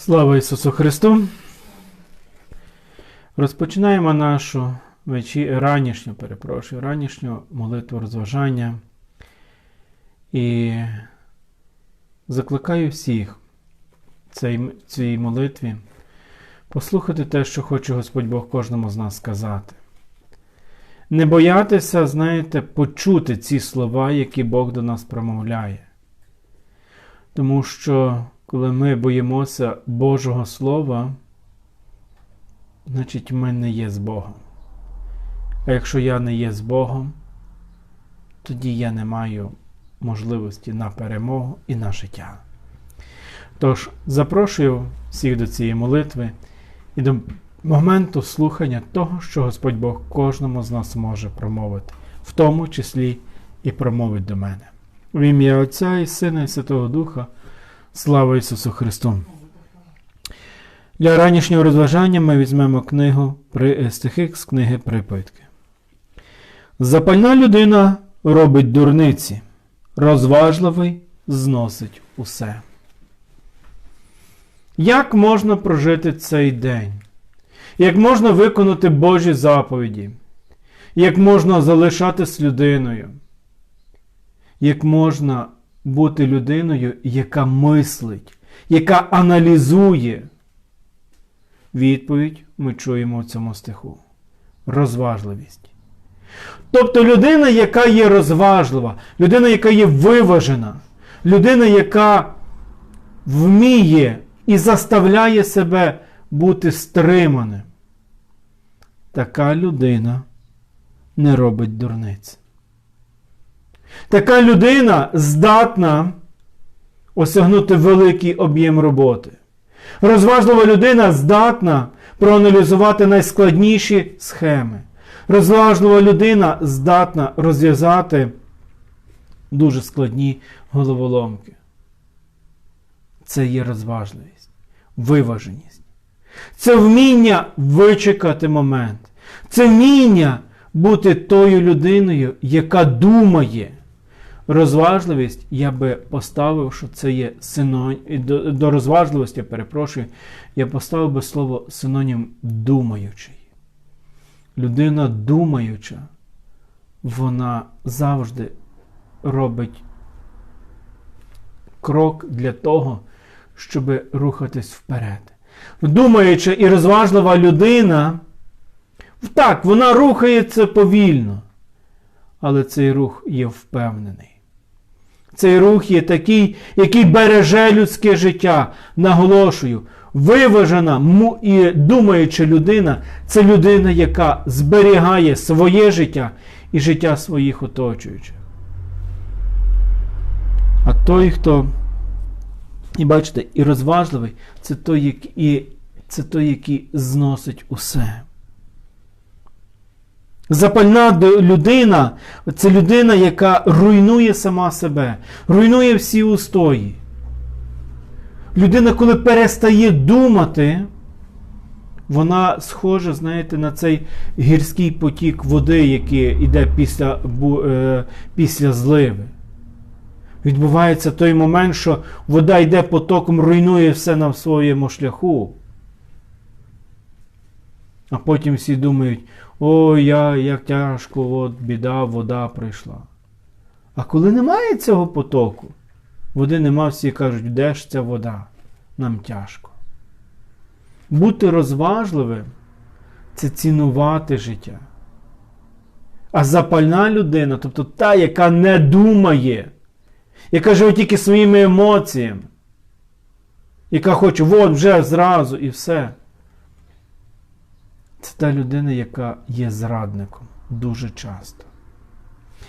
Слава Ісусу Христу! Розпочинаємо нашу вечі... ранішню, перепрошую, ранішню молитву розважання. І закликаю всіх цій, цій молитві послухати те, що хоче Господь Бог кожному з нас сказати. Не боятися, знаєте, почути ці слова, які Бог до нас промовляє. Тому що коли ми боїмося Божого Слова, значить ми не є з Богом. А якщо я не є з Богом, тоді я не маю можливості на перемогу і на життя. Тож запрошую всіх до цієї молитви і до моменту слухання того, що Господь Бог кожному з нас може промовити, в тому числі і промовить до мене. В ім'я Отця і Сина, і Святого Духа. Слава Ісусу Христу! Для ранішнього розважання ми візьмемо книгу стихи з книги Припитки. Запальна людина робить дурниці, розважливий зносить усе. Як можна прожити цей день? Як можна виконати Божі заповіді? Як можна залишатись людиною? Як можна бути людиною, яка мислить, яка аналізує? Відповідь ми чуємо в цьому стиху. Розважливість. Тобто людина, яка є розважлива, людина, яка є виважена, людина, яка вміє і заставляє себе бути стриманим. Така людина не робить дурниць. Така людина здатна осягнути великий об'єм роботи. Розважлива людина здатна проаналізувати найскладніші схеми. Розважлива людина здатна розв'язати дуже складні головоломки. Це є розважливість, виваженість. Це вміння вичекати момент. Це вміння бути тою людиною, яка думає. Розважливість я би поставив, що це є синонім. До, до розважливості, перепрошую, я поставив би слово синонім думаючий. Людина думаюча, вона завжди робить крок для того, щоб рухатись вперед. Думаюча і розважлива людина, так, вона рухається повільно, але цей рух є впевнений. Цей рух є такий, який береже людське життя. Наголошую, виважена і думаюча людина це людина, яка зберігає своє життя і життя своїх оточуючих. А той, хто, і бачите, і розважливий, це той, який, це той, який зносить усе. Запальна людина це людина, яка руйнує сама себе, руйнує всі устої. Людина, коли перестає думати, вона схожа, знаєте, на цей гірський потік води, який йде після, е, після зливи. Відбувається той момент, що вода йде потоком, руйнує все на своєму шляху. А потім всі думають, ой, я, як тяжко, от біда, вода прийшла. А коли немає цього потоку, води нема, всі кажуть, де ж ця вода? Нам тяжко. Бути розважливим це цінувати життя. А запальна людина, тобто та, яка не думає, яка живе тільки своїми емоціями, яка хоче, от вже зразу і все. Це та людина, яка є зрадником дуже часто.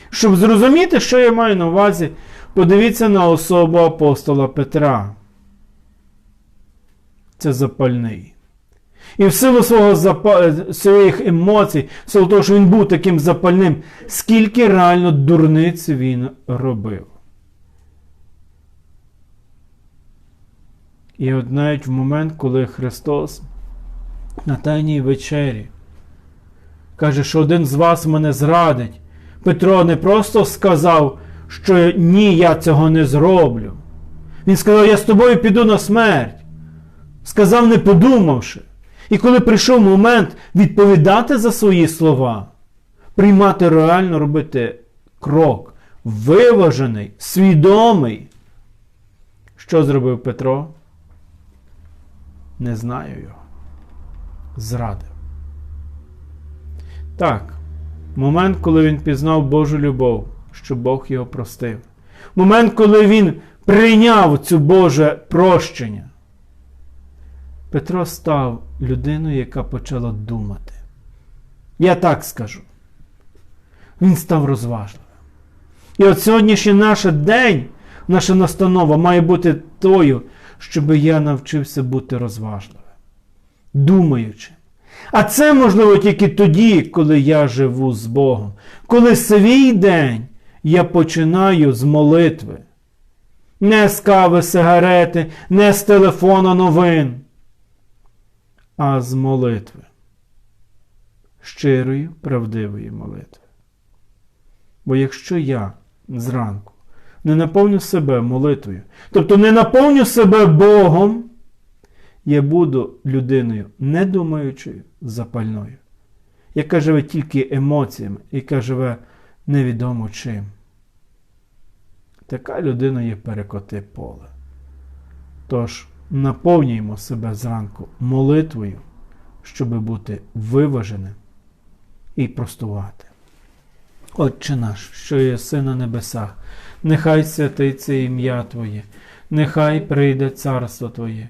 Щоб зрозуміти, що я маю на увазі, подивіться на особу апостола Петра. Це запальний. І в силу свого запа... своїх емоцій, в силу того, що він був таким запальним, скільки реально дурниць він робив. І от навіть в момент, коли Христос на Тайній вечері. Каже, що один з вас мене зрадить. Петро не просто сказав, що ні, я цього не зроблю. Він сказав, я з тобою піду на смерть. Сказав, не подумавши. І коли прийшов момент відповідати за свої слова, приймати реально робити крок, виважений, свідомий, що зробив Петро? Не знаю його. Зрадив. Так, момент, коли він пізнав Божу любов, що Бог його простив. Момент, коли він прийняв цю Боже прощення. Петро став людиною, яка почала думати. Я так скажу. Він став розважливим. І от сьогоднішній наш день, наша настанова має бути тою, щоб я навчився бути розважливим, думаючим. А це можливо тільки тоді, коли я живу з Богом. Коли свій день я починаю з молитви. Не з кави, сигарети, не з телефона новин, а з молитви. Щирої, правдивої молитви. Бо якщо я зранку не наповню себе молитвою, тобто не наповню себе Богом, я буду людиною недумаючою, запальною, яка живе тільки емоціями, яка живе невідомо чим. Така людина є перекоти поле. Тож наповнюємо себе зранку молитвою, щоб бути виваженим і простувати. Отче наш, що є си на небесах, нехай святиться ім'я Твоє, нехай прийде царство Твоє,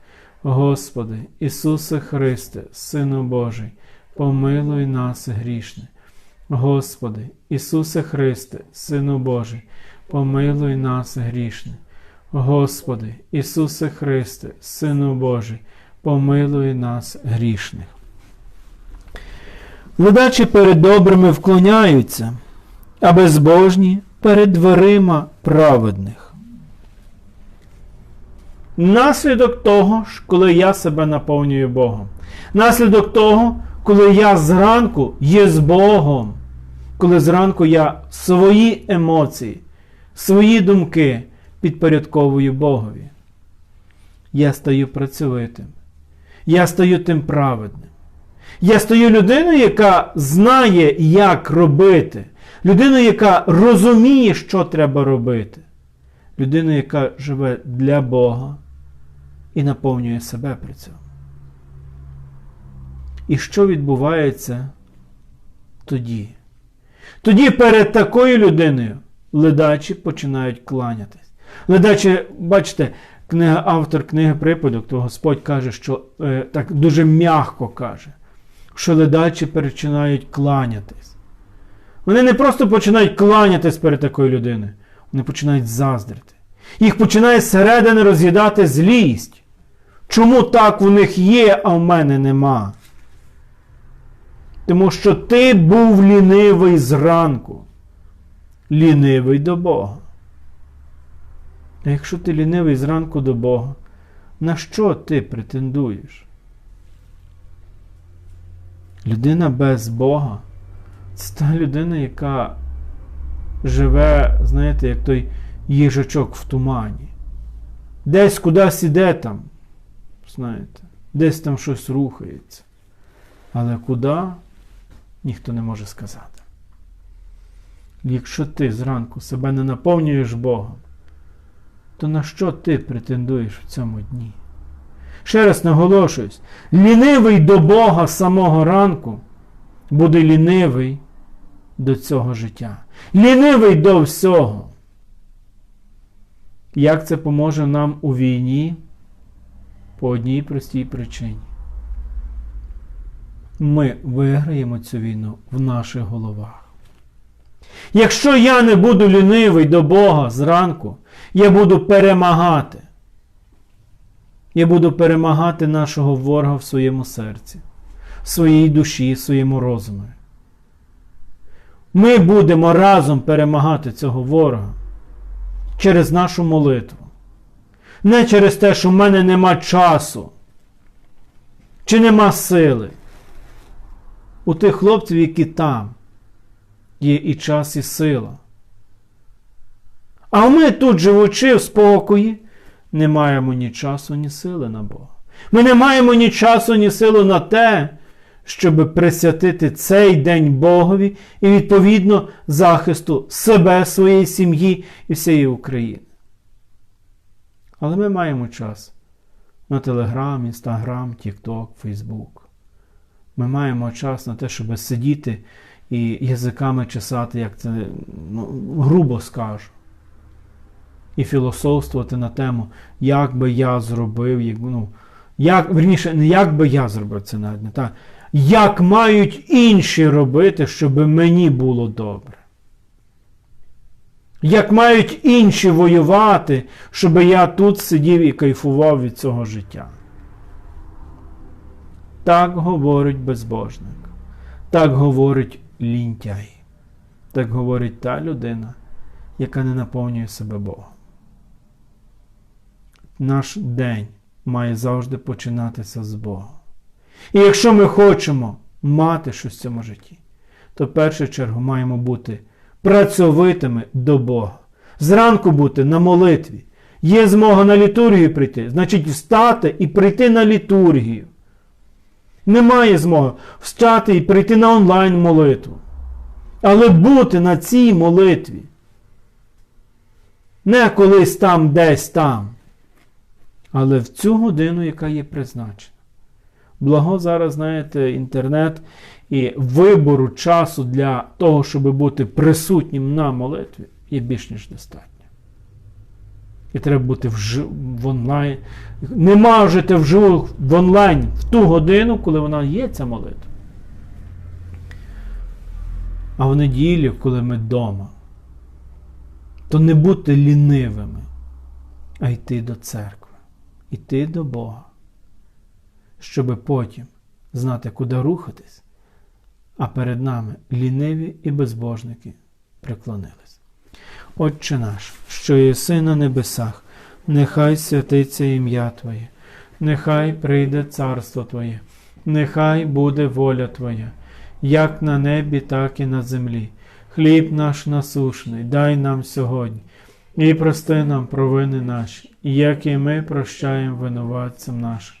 Господи, Ісусе Христе, Сину Божий, помилуй нас грішне. Господи, Ісусе Христе, Сину Божий, помилуй нас грішне. Господи, Ісусе Христе, Сину Божий, помилуй нас грішних. Ледачі перед добрими вклоняються, а безбожні перед дверима праведних. Наслідок того, коли я себе наповнюю Богом. Наслідок того, коли я зранку є з Богом, коли зранку я свої емоції, свої думки підпорядковую Богові. Я стаю працьовитим. Я стаю тим праведним. Я стаю людиною, яка знає, як робити. Людиною, яка розуміє, що треба робити. Людиною, яка живе для Бога і наповнює себе при цьому. І що відбувається тоді? Тоді перед такою людиною ледачі починають кланятись. Ледачі, бачите, книга, автор книги припадок, то Господь каже, що е, так дуже м'яко каже, що ледачі починають кланятись. Вони не просто починають кланятись перед такою людиною, вони починають заздрити. Їх починає зсередини роз'їдати злість. Чому так в них є, а в мене нема? Тому що ти був лінивий зранку, лінивий до Бога. А якщо ти лінивий зранку до Бога, на що ти претендуєш? Людина без Бога це та людина, яка живе, знаєте, як той їжачок в тумані. Десь кудись іде там, знаєте, десь там щось рухається. Але куди, ніхто не може сказати. Якщо ти зранку себе не наповнюєш Богом, то на що ти претендуєш в цьому дні? Ще раз наголошуюсь, лінивий до Бога самого ранку буде лінивий до цього життя. Лінивий до всього. Як це поможе нам у війні? По одній простій причині. Ми виграємо цю війну в наших головах. Якщо я не буду лінивий до Бога зранку, я буду перемагати. Я буду перемагати нашого ворога в своєму серці, в своїй душі, в своєму розумі. Ми будемо разом перемагати цього ворога через нашу молитву. Не через те, що в мене нема часу чи нема сили. У тих хлопців, які там, є і час, і сила. А ми тут, живучи в спокої, не маємо ні часу, ні сили на Бога. Ми не маємо ні часу, ні сили на те, щоб присвятити цей день Богові і, відповідно, захисту себе, своєї сім'ї і всієї України. Але ми маємо час на Телеграм, Інстаграм, Тікток, Фейсбук. Ми маємо час на те, щоб сидіти і язиками чесати, як це ну, грубо скажу. І філософствувати на тему, як би я зробив, як, ну, як, верніше, не як би я зробив це навіть не так. Як мають інші робити, щоб мені було добре? Як мають інші воювати, щоб я тут сидів і кайфував від цього життя? Так говорить безбожник, так говорить лінтяй, так говорить та людина, яка не наповнює себе Богом. Наш день має завжди починатися з Бога. І якщо ми хочемо мати щось в цьому житті, то в першу чергу маємо бути працьовитими до Бога. Зранку бути на молитві. Є змога на літургію прийти, значить встати і прийти на літургію. Немає змоги встати і прийти на онлайн молитву. Але бути на цій молитві. Не колись там, десь там. Але в цю годину, яка є призначена. Благо зараз, знаєте, інтернет і вибору часу для того, щоб бути присутнім на молитві, є більш ніж достатньо. І треба бути в, в онлайн. Нема жити вживу в онлайн в ту годину, коли вона є, ця молитва. А в неділю, коли ми вдома, то не бути лінивими, а йти до церкви, йти до Бога, щоб потім знати, куди рухатись, а перед нами ліниві і безбожники приклонились. Отче наш, що єси на небесах, нехай святиться ім'я Твоє, нехай прийде царство Твоє, нехай буде воля Твоя, як на небі, так і на землі. Хліб наш насушний, дай нам сьогодні, і прости нам провини наші, як і ми прощаємо винуватцям нашим.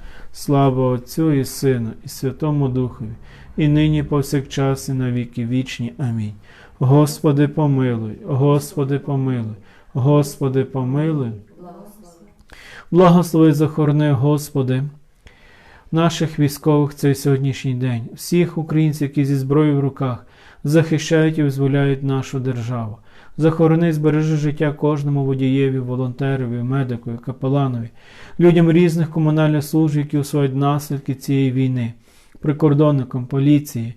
Слава Отцю і Сину, і Святому Духові, і нині повсякчас, і на віки вічні. Амінь. Господи, помилуй, Господи, помилуй, Господи, помилуй. Благослови захорони, Господи, наших військових цей сьогоднішній день, всіх українців, які зі зброєю в руках захищають і визволяють нашу державу. Захорони, збережи життя кожному водієві, волонтерові, медикові, капеланові, людям різних комунальних служб, які усувають наслідки цієї війни, прикордонникам, поліції,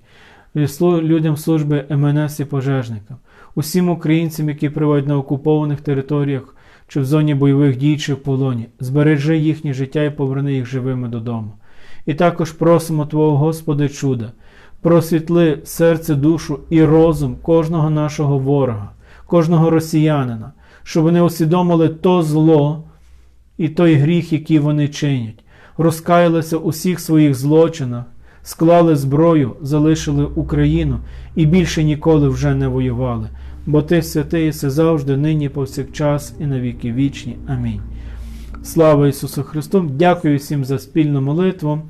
людям служби МНС і пожежникам, усім українцям, які перебувають на окупованих територіях чи в зоні бойових дій, чи в полоні, збережи їхнє життя і поверни їх живими додому. І також просимо Твого Господи чуда, просвітли серце, душу і розум кожного нашого ворога, кожного росіянина, щоб вони усвідомили то зло і той гріх, який вони чинять, розкаялися у всіх своїх злочинах, склали зброю, залишили Україну і більше ніколи вже не воювали. Бо ти святий єси завжди, нині, повсякчас і на віки вічні. Амінь. Слава Ісусу Христу! Дякую всім за спільну молитву.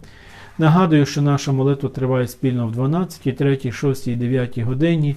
Нагадую, що наша молитва триває спільно в 12, 3, 6 9 годині.